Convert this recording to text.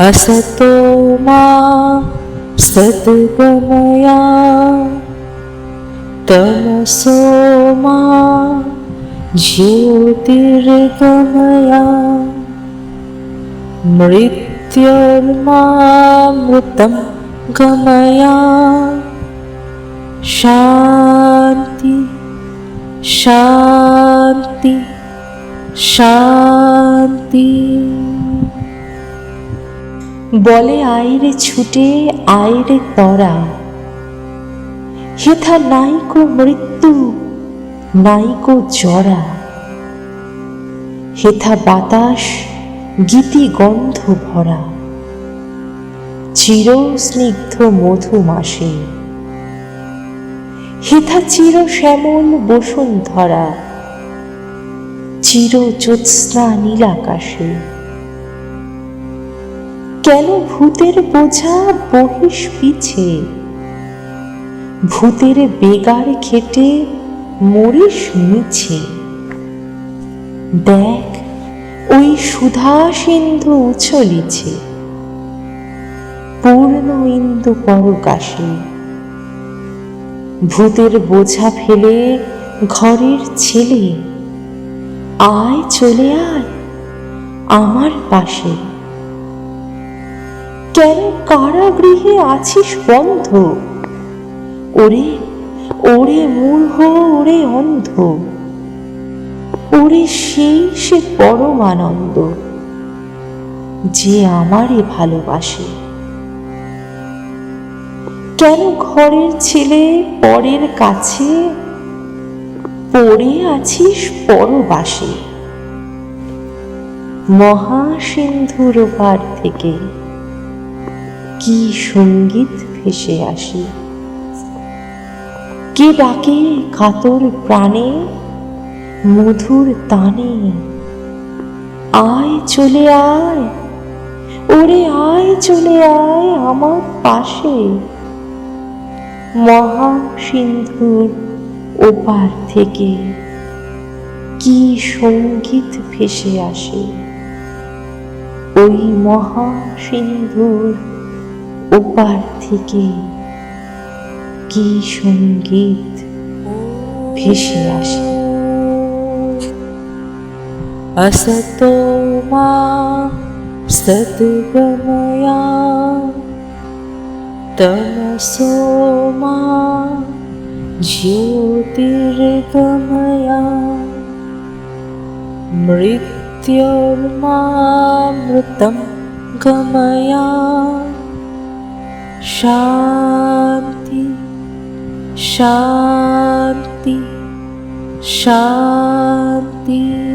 असतो मा सद्गमया तमसो मा ज्योतिर्गमया मृत्युर्मामृतं गमया शान्ति शान्ति शान्ति। বলে, আইরে ছুটে, আইরে তরা হেথা নাইকো মৃত্যু নাইকো জরা। হেথা বাতাস, গীতি গন্ধ ভরা। চির স্নিগ্ধ মধু মাসে। হেথা চির শ্যামল বসুন্ধরা। চির জ্যোৎস্না নীলাকাশে কেন ভূতের বোঝা বহিস পিছে? ভূতের বেগার খেটে মরিস মিছে। দেখ, ওই সুধা সিন্ধু উছলিছে। পূর্ণ ইন্দু পরকাশে। ভূতের বোঝা ফেলে ঘরের ছেলে। আয় চলে আয় আমার পাশে। কেন কারাগৃহে আছিস বন্ধ? ওরে ওরে মূর্হ ওরে অন্ধ। ওরে সেই সে পরম আনন্দ যে আমারে ভালোবাসে। কেন ঘরের ছেলে পরের কাছে? পড়ে আছিস পরবাসে। মহাসিন্ধুর পার থেকে কি সংগীত ভেসে আসি? কে ডাকে কাতর প্রাণে? মধুর তানে। আয় চলে আয়, ওরে আয় চলে আয় আমার পাশে। মহা সিন্ধুর ওপার থেকে কি সংগীত ভেসে আসে? ওই মহাসিন্ধুর ওপার থেকে কি সঙ্গীত ভেসে আসে असतो मा सद्गमया तमसो मा ज्योतिर्गमया मृत्युर्मामृतं गमया शान्ति शान्ति शान्ति